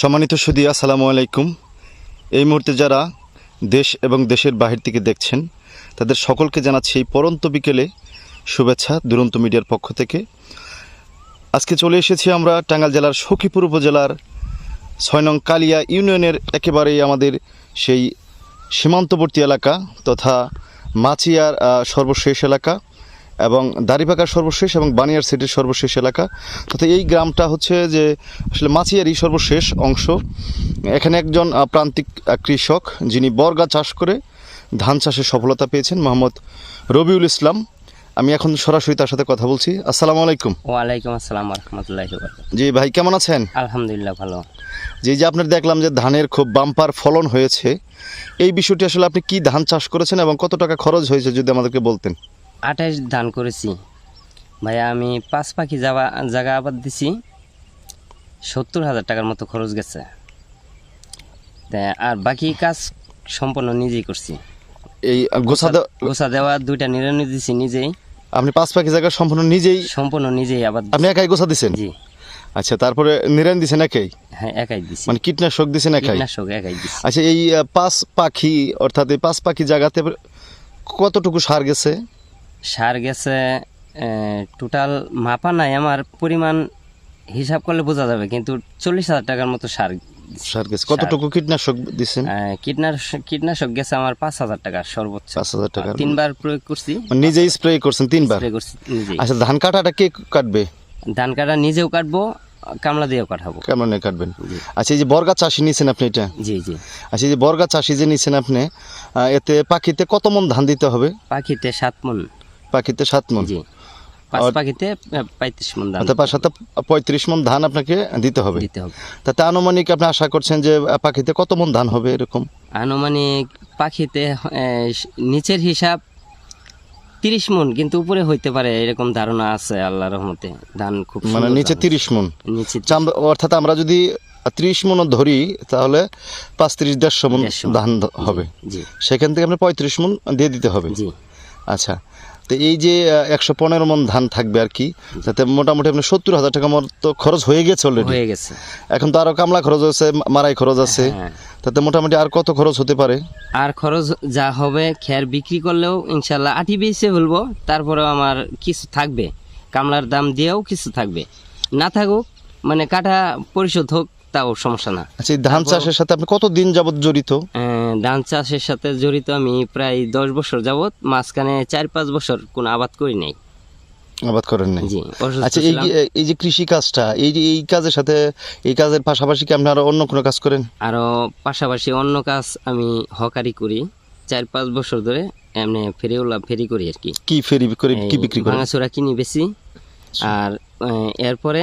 সম্মানিত সুদী, আসসালামু আলাইকুম। এই মুহূর্তে যারা দেশ এবং দেশের বাহির থেকে দেখছেন, তাদের সকলকে জানাচ্ছি এই পরন্ত বিকেলে শুভেচ্ছা দুরন্ত মিডিয়ার পক্ষ থেকে। আজকে চলে এসেছি আমরা টাঙ্গাল জেলার সখীপুর উপজেলার ছয় নং কালিয়া ইউনিয়নের একেবারেই আমাদের সেই সীমান্তবর্তী এলাকা তথা মাচিয়ার সর্বশেষ এলাকা। এবং দাড়িপাকার সর্বশেষ এবং বানিয়ার সিটির সর্বশেষ এলাকা। তথা এই গ্রামটা হচ্ছে যে আসলে মাচিয়ারই সর্বশেষ অংশ। এখানে একজন প্রান্তিক কৃষক যিনি বর্গা চাষ করে ধান চাষে সফলতা পেয়েছেন মোহাম্মদ রবিউল ইসলাম। আমি এখন সরাসরি তার সাথে কথা বলছি। আসসালামু আলাইকুম। ওয়ালাইকুম আসসালাম রহমতুল্লাহ জি ভাই কেমন আছেন? আলহামদুলিল্লাহ ভালো। যে যে আপনার দেখলাম যে ধানের খুব বাম্পার ফলন হয়েছে। এই বিষয়টি আসলে আপনি কি ধান চাষ করেছেন এবং কত টাকা খরচ হয়েছে যদি আমাদেরকে বলতেন? আঠাইশ ধান করেছি। ভাইয়া আমি পাঁচ পাখি যাওয়া জায়গা আবাদ দিছি। সত্তর হাজার টাকার মতো খরচ গেছে। আর বাকি কাজ সম্পূর্ণ নিজেই করছি। এই গোছা দেওয়া- গোসা দেওয়া দুইটা নিরানি দিছি নিজেই। আপনি পাঁচ পাখি জায়গা সম্পূর্ণ নিজেই সম্পূর্ণ নিজেই দিছি। আপনি একাই গোছা দিছেন? জি। আচ্ছা তারপরে নিরান দিছেন একাই? হ্যাঁ একাই দিছি। মানে কীটনাশক দিছেন একাই? কীটনাশক একাই দিছি। আচ্ছা এই পাঁচ পাখি অর্থাৎ এই পাঁচ পাখি জায়গাতে কতটুকু সার গেছে? সার গেছে টোটাল মাপা নাই আমার পরিমাণ হিসাব করলে বোঝা যাবে কিন্তু চল্লিশ হাজার টাকার মতো সার সার গেছে। কতটুকু কীটনাশক আহ, কীটনাশক কীটনাশক গেছে আমার পাঁচ হাজার টাকা সর্বোচ্চ। পাঁচ হাজার টাকা তিনবার প্রয়োগ করছি। মানে নিজেই স্প্রে করছেন তিনবার? স্প্রে করছি আচ্ছা ধান কাটাটা কে কাটবে? ধান কাটা নিজেও কাটবো কামলা দিয়েও কাটাবো। কেমন কাটবেন? আচ্ছা এই যে বর্গা চাষি নিছেন আপনি এটা? জি জি। আচ্ছা এই যে বর্গা চাষি যে নিছেন আপনি এতে পাখিতে কত মন ধান দিতে হবে? পাখিতে সাত মন। পাখিতে সাত মন। জি। পাঁচ পাখিতে পঁয়ত্রিশ মন ধান। অর্থাৎ পাঁচ সাথে পঁয়ত্রিশ মন ধান আপনাকে দিতে হবে। দিতে হবে। তাতে আনুমানিক আপনি আশা করছেন যে পাখিতে কত মন ধান হবে এরকম? আনুমানিক পাখিতে নিচের হিসাব তিরিশ মন কিন্তু উপরে হইতে পারে এরকম ধারণা আছে আল্লাহ রহমতে। ধান খুব মানে নিচে তিরিশ মন। নিচে আচ্ছা, অর্থাৎ আমরা যদি ত্রিশ মন ধরি তাহলে পাঁচ ত্রিশ দেড়শো মন। ধান হবে। জি। সেখান থেকে আপনি পঁয়ত্রিশ মন দিয়ে দিতে হবে। জি। আচ্ছা তো এই যে একশো পনেরো মন ধান থাকবে আর কি যাতে মোটামুটি আপনার সত্তর হাজার টাকা মতো খরচ হয়ে গেছে অলরেডি হয়ে গেছে। এখন তো আরও কামলা খরচ আছে মারাই খরচ আছে। হ্যাঁ তাতে মোটামুটি আর কত খরচ হতে পারে? আর খরচ যা হবে খের বিক্রি করলেও ইনশাল্লাহ আটি বেচে ফেলব তারপরেও আমার কিছু থাকবে। কামলার দাম দিয়েও কিছু থাকবে। না থাকুক মানে কাটা পরিশোধ হোক তাও সমস্যা না। আচ্ছা ধান চাষের সাথে আপনি কত দিন যাবত জড়িত ধান চাষের সাথে জড়িত আমি প্রায় দশ বছর যাবত মাঝখানে চার পাঁচ বছর কোনো আবাদ করি নাই। আবাদ করেন নাই? জি আচ্ছা এই এই যে কৃষি কাজটা এই যে এই কাজের সাথে এই কাজের পাশাপাশি কি আপনি আরও অন্য কোনো কাজ করেন? আরও পাশাপাশি অন্য কাজ আমি হকারি করি। চার পাঁচ বছর ধরে এমনি ফেরিওলা ফেরি করি আর কি। কি ফেরি করে কি বিক্রি করেন? ভাঙাচোরা কিনি বেশি। আর আহ, এরপরে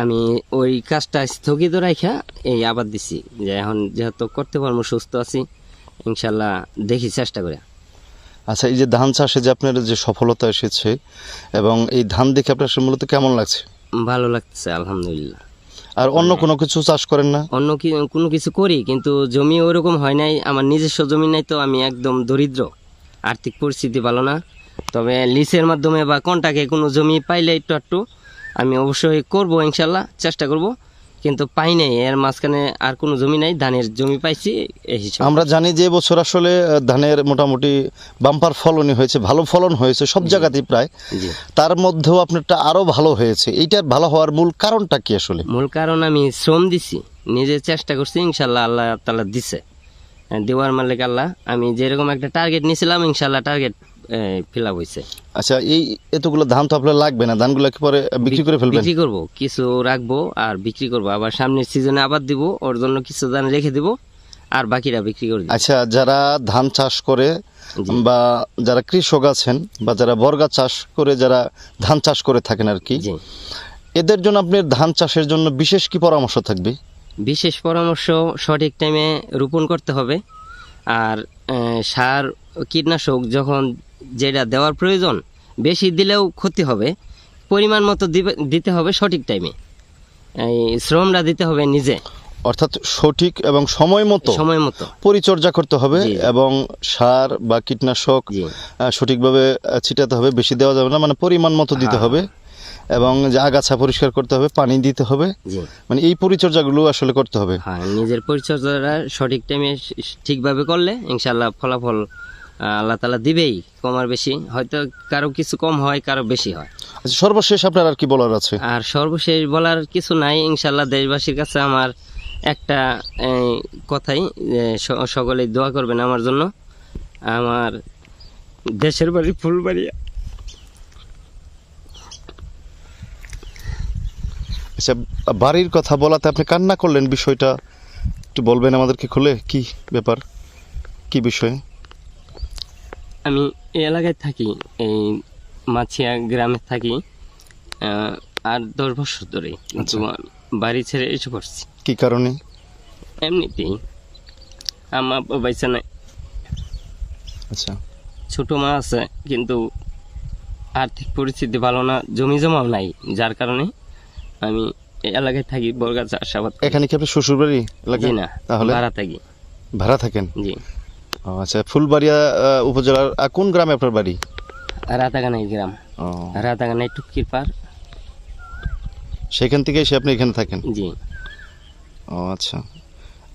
আমি ওই কাজটা স্থগিত রাখা এই আবার দিছি যে এখন যেহেতু করতে পারব সুস্থ আছি ইনশাল্লাহ দেখি চেষ্টা করে। আচ্ছা এই যে ধান চাষে যে আপনার যে সফলতা এসেছে এবং এই ধান দেখে আপনার মূলত কেমন লাগছে? ভালো লাগছে আলহামদুলিল্লাহ। আর অন্য কোনো কিছু চাষ করেন না? অন্য কি কোনো কিছু করি কিন্তু জমি ওরকম হয় নাই আমার নিজস্ব জমি নাই তো আমি একদম দরিদ্র। আর্থিক পরিস্থিতি ভালো না তবে লিসের মাধ্যমে বা কন্টাকে কোনো জমি পাইলে একটু একটু আমি অবশ্যই করব ইনশাল্লাহ চেষ্টা করব কিন্তু পাই নাই। এর মাঝখানে আর কোনো জমি নাই ধানের জমি পাইছি এই হিসাবে। আমরা জানি যে বছর আসলে ধানের মোটামুটি বাম্পার ফলনই হয়েছে ভালো ফলন হয়েছে সব জায়গাতেই প্রায়। তার মধ্যেও আপনারটা আরও ভালো হয়েছে। এইটার ভালো হওয়ার মূল কারণটা কি আসলে? মূল কারণ আমি শ্রম দিছি নিজে চেষ্টা করছি ইনশাল্লাহ আল্লাহ তালা দিছে। দেওয়ার মালিক আল্লাহ। আমি যেরকম একটা টার্গেট নিয়েছিলাম ইনশাল্লাহ টার্গেট ফিল আপ হয়েছে আচ্ছা এই এতগুলো ধান তো আপনার লাগবে না ধানগুলো কি পরে বিক্রি করে ফেলবেন? বিক্রি করব কিছু রাখব আর বিক্রি করব। আবার সামনের সিজনে আবার দিব ওর জন্য কিছু ধান রেখে দিব আর বাকিটা বিক্রি করে দিব। আচ্ছা যারা ধান চাষ করে বা যারা কৃষক আছেন বা যারা বর্গা চাষ করে যারা ধান চাষ করে থাকেন আর কি এদের জন্য আপনার ধান চাষের জন্য বিশেষ কি পরামর্শ থাকবে? বিশেষ পরামর্শ সঠিক টাইমে রোপণ করতে হবে আর সার কীটনাশক যখন যেটা দেওয়ার প্রয়োজন বেশি দিলেও ক্ষতি হবে। পরিমাণ মতো দিতে হবে সঠিক টাইমে এই শ্রমটা দিতে হবে নিজে। অর্থাৎ সঠিক এবং সময় মতো সময় মতো। পরিচর্যা করতে হবে। এবং সার বা কীটনাশক সঠিকভাবে ছিটাতে হবে বেশি দেওয়া যাবে না মানে পরিমাণ মতো দিতে হ্যাঁ। হবে এবং যে আগাছা পরিষ্কার করতে হবে পানি দিতে হবে। মানে এই পরিচর্যাগুলো আসলে করতে হবে। হ্যাঁ নিজের পরিচর্যাটা সঠিক টাইমে ঠিকভাবে করলে ইনশাল্লাহ ফলাফল আল্লাহ তালা দিবেই কম আর বেশি। হয়তো কারও কিছু কম হয় কারও বেশি হয়। আচ্ছা সর্বশেষ আপনার আর কি বলার আছে? আর সর্বশেষ বলার কিছু নাই ইনশাল্লাহ দেশবাসীর কাছে আমার একটা কথাই সকলেই দোয়া করবেন আমার জন্য। আমার দেশের বাড়ি ফুলবাড়িয়া আচ্ছা বাড়ির কথা বলাতে আপনি কান্না করলেন বিষয়টা? একটু বলবেন আমাদেরকে খুলে কি ব্যাপার? কি বিষয়? আমি এই এলাকায় থাকি এই মাছিয়া গ্রামে থাকি আর দশ বছর ধরে কিন্তু বাড়ি ছেড়ে এসে পড়ছি। কি কারণে? এমনিতেই আমার বাইসা নাই। আচ্ছা। ছোট মা আছে কিন্তু আর্থিক পরিস্থিতি ভালো না জমি জমাও নাই যার কারণে আমি এই এলাকায় থাকি বরগা চাষাবাদ এখানে কি আপনার শ্বশুর বাড়ি না তাহলে? ভাড়া থাকি। ভাড়া থাকেন? জি। আচ্ছা ফুলবাড়িয়া উপজেলার কোন গ্রামে আপনার বাড়ি? রাতাগানাই গ্রাম। রাতাগানাই টুকির পার সেখান থেকে এসে আপনি এখানে থাকেন? জি। ও আচ্ছা।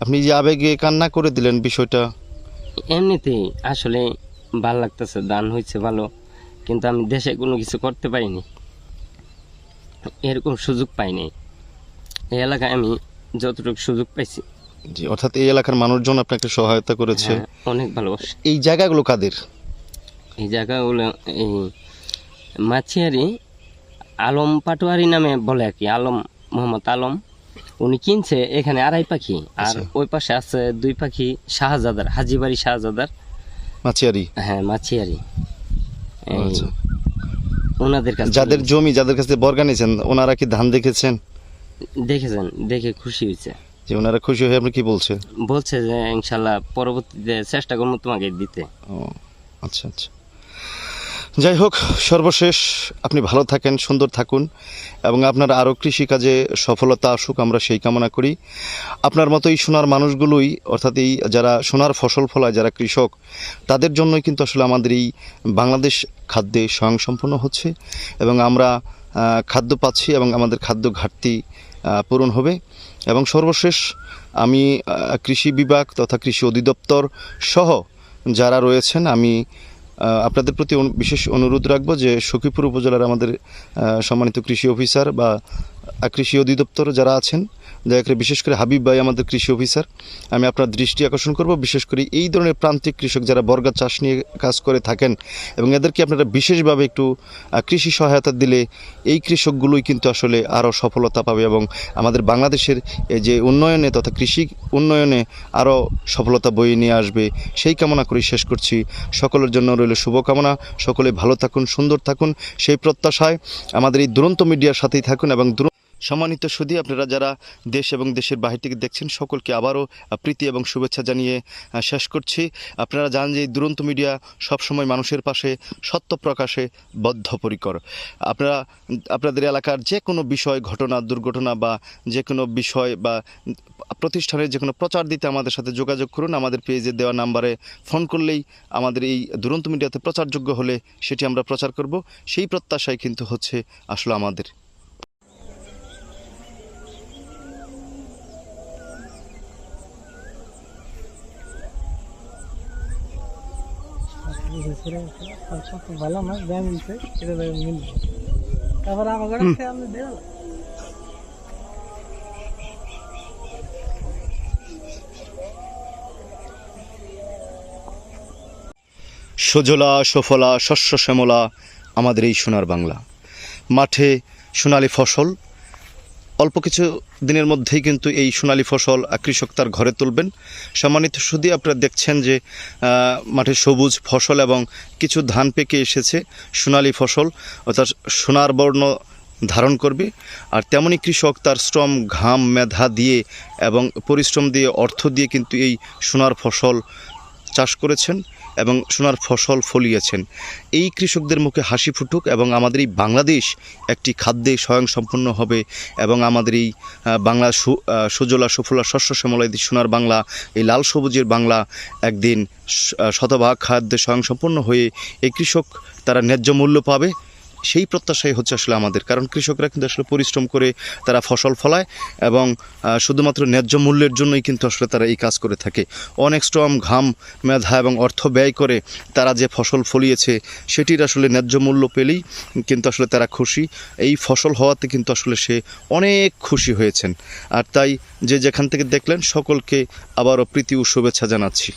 আপনি যে আবেগে কান্না করে দিলেন বিষয়টা? এমনিতেই আসলে ভালো লাগতেছে দান হয়েছে ভালো কিন্তু আমি দেশে কোনো কিছু করতে পারিনি। এরকম সুযোগ পাইনি। এই এলাকায় আমি যতটুকু সুযোগ পাইছি জি অর্থাৎ এই এলাকার মানুষজন আপনাকে সহায়তা করেছে। হ্যাঁ, অনেক ভালোবাসে। এই জায়গাগুলো কাদের? এই জায়গাগুলো এই মাছিয়ারি আলম পাটোয়ারি নামে বলে আর কি আলম মোহাম্মদ আলম। উনি কিনছে এখানে আড়াই পাখি আর আচ্ছা। ওই পাশে আছে দুই পাখি শাহজাদার হাজিবাড়ি শাহজাদার। মাছিয়ারি? হ্যাঁ মাছিয়ারি। আচ্ছা। ওনাদের কাছে যাদের জমি যাদের কাছে বর্গা নিয়েছেন ওনারা কি ধান দেখেছেন? দেখেছেন দেখে খুশি হয়েছে। যে ওনারা খুশি হয়ে আপনি কি বলছে বলছে যে ইনশাল্লাহ পরবর্তীতে চেষ্টা করব তোমাকে দিতে। ও আচ্ছা আচ্ছা। যাই হোক সর্বশেষ আপনি ভালো থাকেন সুন্দর থাকুন এবং আপনার আরও কৃষিকাজে সফলতা আসুক আমরা সেই কামনা করি। আপনার মতো এই সোনার মানুষগুলোই অর্থাৎ এই যারা সোনার ফসল ফলায় যারা কৃষক তাদের জন্যই কিন্তু আসলে আমাদের এই বাংলাদেশ খাদ্যে স্বয়ংসম্পন্ন হচ্ছে এবং আমরা খাদ্য পাচ্ছি এবং আমাদের খাদ্য ঘাটতি পূরণ হবে। এবং সর্বশেষ আমি কৃষি বিভাগ তথা কৃষি অধিদপ্তর সহ যারা রয়েছেন, আমি আপনাদের প্রতি বিশেষ অনুরোধ রাখব যে সখীপুর উপজেলার আমাদের সম্মানিত কৃষি অফিসার বা কৃষি অধিদপ্তর যারা আছেন দয়া করে বিশেষ করে হাবিব ভাই, আমাদের কৃষি অফিসার, আমি আপনার দৃষ্টি আকর্ষণ করব। বিশেষ করে এই ধরনের প্রান্তিক কৃষক যারা বর্গা চাষ নিয়ে কাজ করে থাকেন এবং এদেরকে আপনারা বিশেষভাবে একটু কৃষি সহায়তা দিলে এই কৃষকগুলোই কিন্তু আসলে আরও সফলতা পাবে এবং আমাদের বাংলাদেশের যে উন্নয়নে তথা কৃষি উন্নয়নে আরও সফলতা বয়ে নিয়ে আসবে, সেই কামনা করে শেষ করছি। সকলের জন্য রইল শুভকামনা। সকলে ভালো থাকুন, সুন্দর থাকুন। সেই প্রত্যাশায় আমাদের এই দুরন্ত মিডিয়ার সাথেই থাকুন এবং সম্মানিত সুদী আপনারা যারা দেশ এবং দেশের বাহির থেকে দেখছেন, সকলকে আবারও প্রীতি এবং শুভেচ্ছা জানিয়ে শেষ করছি। আপনারা জানেন যে দুরন্ত মিডিয়া সবসময় মানুষের পাশে, সত্য প্রকাশে বদ্ধপরিকর। আপনারা, আপনাদের এলাকার যে কোনো বিষয়, ঘটনা, দুর্ঘটনা বা যে কোনো বিষয় বা প্রতিষ্ঠানের যে কোনো প্রচার দিতে আমাদের সাথে যোগাযোগ করুন। আমাদের পেজে দেওয়া নাম্বারে ফোন করলেই আমাদের এই দুরন্ত মিডিয়াতে প্রচারযোগ্য হলে সেটি আমরা প্রচার করব। সেই প্রত্যাশাই কিন্তু হচ্ছে আসলে আমাদের। ভালো মিলছে এটা মিলবে তারপরে আমাকে আমি দেবো সজলা সফলা শস্য শ্যামলা আমাদের এই সোনার বাংলা। মাঠে সোনালি ফসল অল্প কিছু দিনের মধ্যেই কিন্তু এই সোনালি ফসল কৃষক তার ঘরে তুলবেন। সম্মানিত শুধু আপনারা দেখছেন যে মাঠে সবুজ ফসল এবং কিছু ধান পেকে এসেছে সোনালি ফসল, অর্থাৎ সোনার বর্ণ ধারণ করবে। আর তেমনই কৃষক তার শ্রম, ঘাম, মেধা দিয়ে এবং পরিশ্রম দিয়ে, অর্থ দিয়ে কিন্তু এই সোনার ফসল চাষ করেছেন। এবং সোনার ফসল ফলিয়েছেন। এই কৃষকদের মুখে হাসি ফুটুক এবং আমাদের এই বাংলাদেশ একটি খাদ্যে স্বয়ংসম্পন্ন হবে এবং আমাদের এই বাংলা সুজলা সুফলা শস্য শ্যামলা সোনার বাংলা, এই লাল সবুজের বাংলা একদিন শতভাগ খাদ্যে স্বয়ংসম্পন্ন হয়ে এই কৃষক তারা ন্যায্য মূল্য পাবে। সেই প্রত্যাশাই হচ্ছে আসলে আমাদের। কারণ কৃষকরা কিন্তু আসলে পরিশ্রম করে তারা ফসল ফলায় এবং শুধুমাত্র ন্যায্য মূল্যের জন্যই কিন্তু আসলে তারা এই কাজ করে থাকে। অনেক শ্রম, ঘাম, মেধা এবং অর্থ ব্যয় করে তারা যে ফসল ফলিয়েছে সেটির আসলে ন্যায্য মূল্য পেলেই কিন্তু আসলে তারা খুশি। এই ফসল হওয়াতে কিন্তু আসলে সে অনেক খুশি হয়েছেন। আর তাই যে যেখান থেকে দেখলেন সকলকে আবারও প্রীতি ও শুভেচ্ছা জানাচ্ছি।